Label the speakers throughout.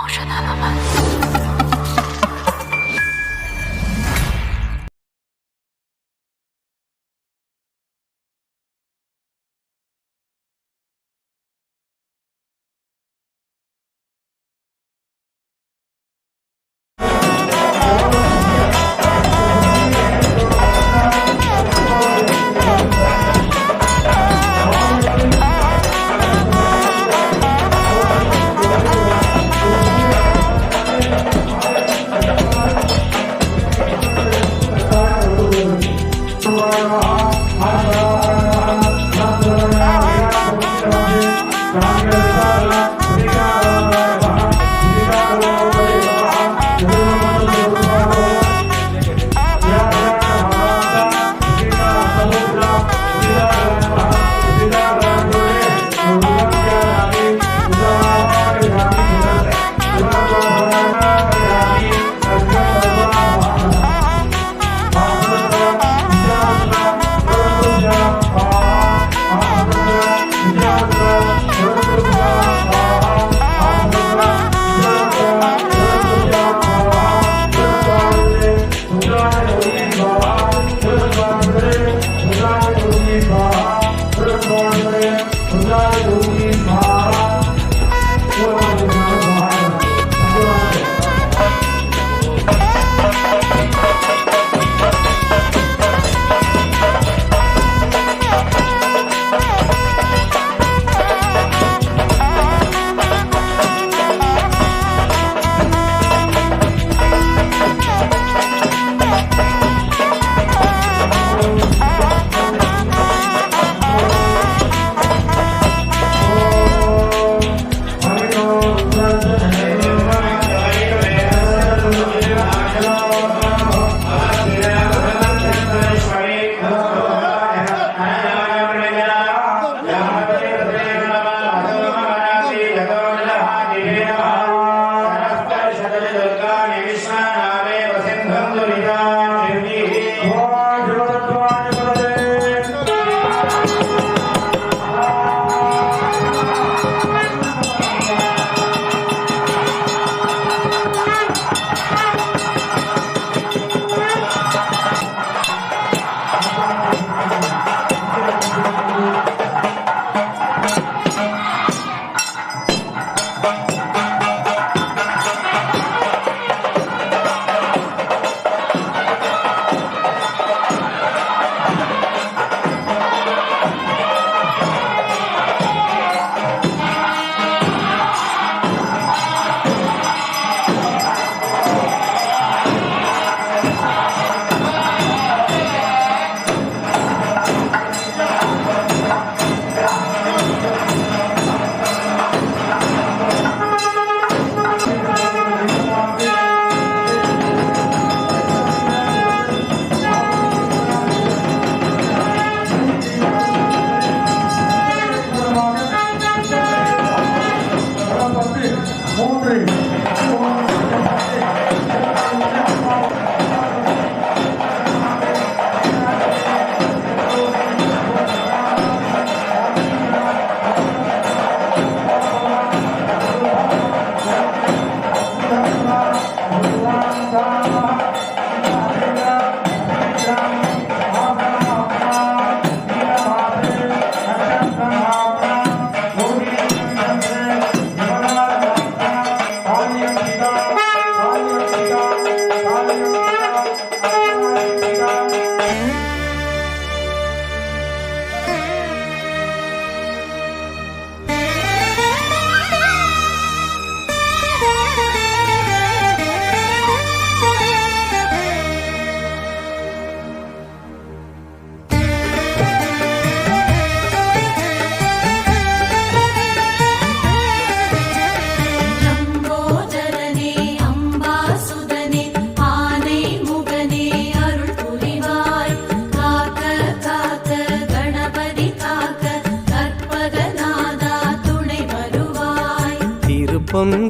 Speaker 1: 我真的很
Speaker 2: 爱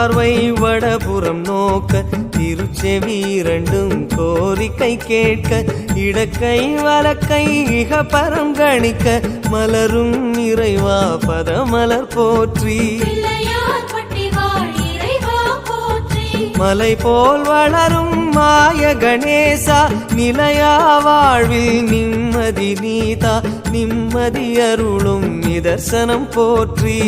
Speaker 3: பார்வை வடபுறம் நோக்க திருச்செவி இரண்டும் கோரிக்கை கேட்க இடக்கை வலக்கை இக பரம் கணிக்க மலரும் இறைவா பதமலர் போற்றி. மலை போல் வளரும் மாய கணேசா நிலையா வாழ்வில் நிம்மதி நீதா நிம்மதி அருளும் நிதர்சனம் போற்றி.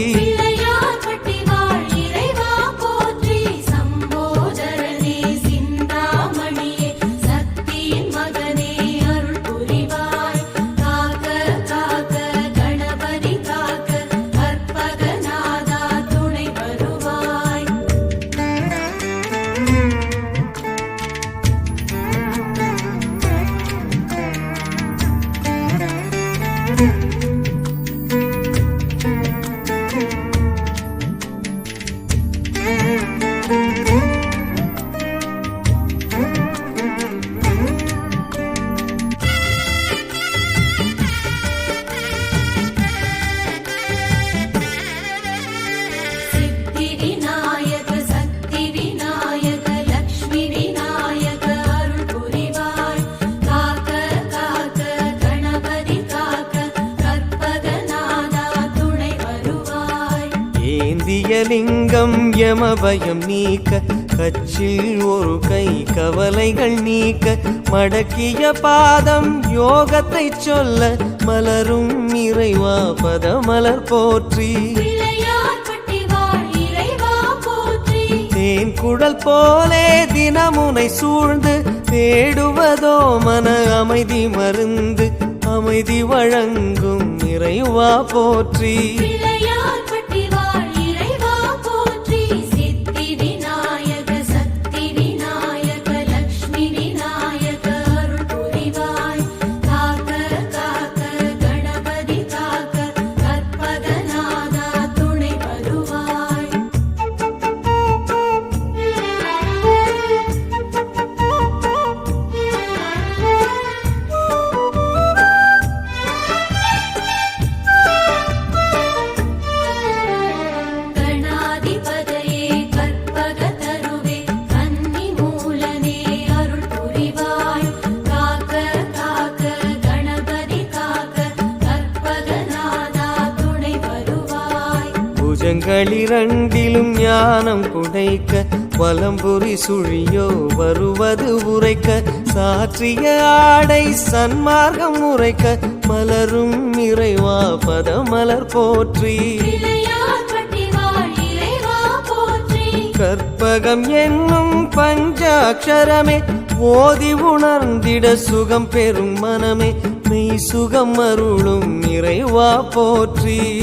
Speaker 3: யமபயம் நீக்க கச்சில் ஒரு கை கவலைகள் நீக்க மடக்கிய பாதம் யோகத்தை சொல்ல மலரும் இறைவா பதமலர் போற்றி. தேன் குடல் போலே தினமுனை சூழ்ந்து தேடுவதோ மன அமைதி மருந்து அமைதி வழங்கும் இறைவா போற்றி. குடைக்க வலம்புரி சுழியோ வருவது உரைக்க சாற்றிய ஆடை சன்மார்க்கம் உரைக்க மலரும் இறைவா பதமலர் போற்றி. கற்பகம் என்னும் பஞ்சாட்சரமே ஓதி உணர்ந்திட சுகம் பெறும் மனமே மெய் சுகம் அருளும் இறைவா போற்றி.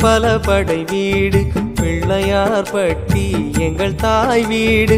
Speaker 4: பல படை வீடு பிள்ளையார் பட்டி எங்கள் தாய் வீடு.